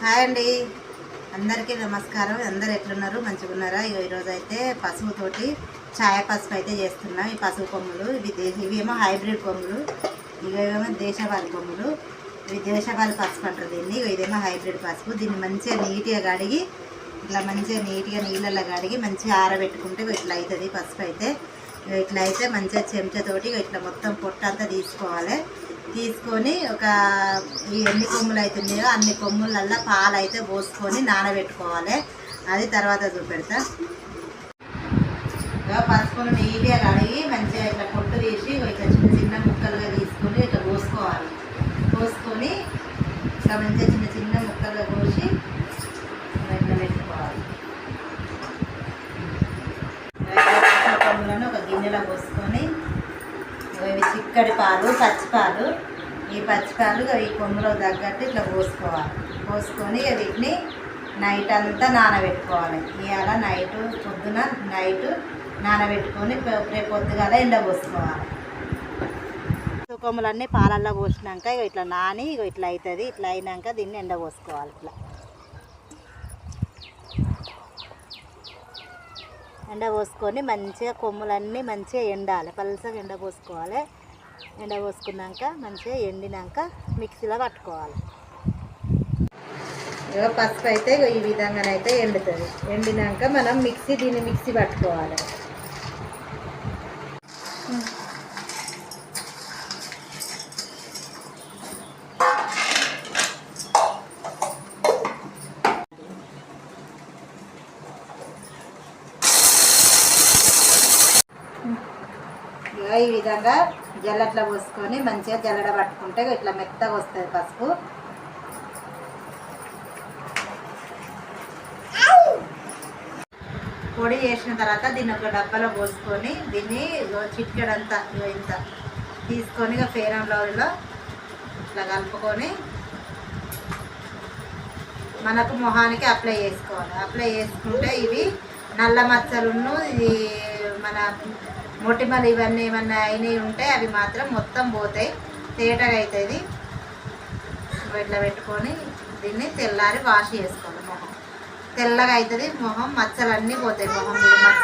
Hi అండి. అందరికీ నమస్కారం. అందరు ఎట్లున్నారు? మంచిగా ఉన్నారా ఇగో ఈరోజు అయితే పసుపుతోటి ఛాయ పసుపు అయితే చేస్తున్నాం. ఈ పసుపు కొమ్ములు ఇవి ఇవేమో హైబ్రిడ్ కొమ్ములు. ఇవేమో దేశవాళి కొమ్ములు. ఇవి దేశవాళి పసుపు అంటారు దీన్ని. ఇదేమో హైబ్రిడ్ పసుపు. దీన్ని మంచిగా నీట్గా కడిగి ఇట్లా మంచిగా నీట్గా నీళ్ళల్లో కడిగి మంచిగా ఆరబెట్టుకుంటే ఇట్లా అవుతుంది పసుపు అయితే ఇగో ఇట్లా అయితే మంచిగా చెంచాతోటి ఇట్లా మొత్తం పొట్ట అంతా తీసుకోవాలి. తీసుకొని ఒక ఈ ఎన్ని కొమ్ములు అయితే ఉన్నాయో అన్ని కొమ్ములల్లో పాలు అయితే పోసుకొని నానబెట్టుకోవాలి. అది తర్వాత చూపెడతా. పసుపును నీట్గా కడిగి మంచిగా ఇట్లా పొట్టు తీసి ఇట్లా చిన్న చిన్న ముక్కలుగా తీసుకొని ఇట్లా పోసుకోవాలి. పోసుకొని ఇట్లా మంచిగా చిన్న చిన్న ముక్కలుగా కోసి ఇట్లా పెట్టుకోవాలి. ఒక గిన్నెలో పోసుకొని ఇవి చిక్కడి పాలు పచ్చిపాలు ఈ పచ్చిపాలు ఈ కొమ్ములో తగ్గట్టు ఇట్లా పోసుకోవాలి. పోసుకొని వీటిని నైట్ అంతా నానబెట్టుకోవాలి. ఇవాళ నైట్ పొద్దున నైట్ నానబెట్టుకొని రేపు పొద్దుగాల ఎండ పోసుకోవాలి. కొమ్ములన్నీ పాలల్లో పోసినాక ఇట్లా నాని ఇట్లా అవుతుంది ఇట్లా అయినాక దీన్ని ఎండ పోసుకోవాలి ఇట్లా. ఎండ పోసుకొని మంచిగా కొమ్ములన్నీ మంచిగా ఎండాలి. పలసగా ఎండ పోసుకోవాలి ఎండ పోసుకున్నాక మంచిగా ఎండినాక మిక్సీలో పట్టుకోవాలి. ఇక పసుపు అయితే ఈ విధంగానైతే ఎండుతుంది. ఎండినాక మనం మిక్సీ దీన్ని మిక్సీ పట్టుకోవాలి. ఈ విధంగా జల్లట్ల పోసుకొని మంచిగా జల్లడ పట్టుకుంటే ఇట్లా మెత్తగా వస్తుంది పసుపు. పొడి చేసిన తర్వాత దీన్ని ఒక డబ్బాలో పోసుకొని దీన్ని చిట్కడంతా ఇంత తీసుకొని ఇక ఫేరం లవ్లీలో ఇట్లా కలుపుకొని మనకు మొహానికి అప్లై చేసుకోవాలి. అప్లై చేసుకుంటే ఇవి నల్ల మచ్చలు ఇది మన మొటిమలు ఇవన్నీ ఏమన్నా అయినవి ఉంటే అవి మాత్రం మొత్తం పోతాయి తేటగా అవుతుంది ఇట్లా పెట్టుకొని దీన్ని తెల్లారి వాష్ చేసుకోవాలి మొహం. తెల్లగా అవుతుంది మొహం మచ్చలన్నీ పోతాయి మొహం మీద మచ్చ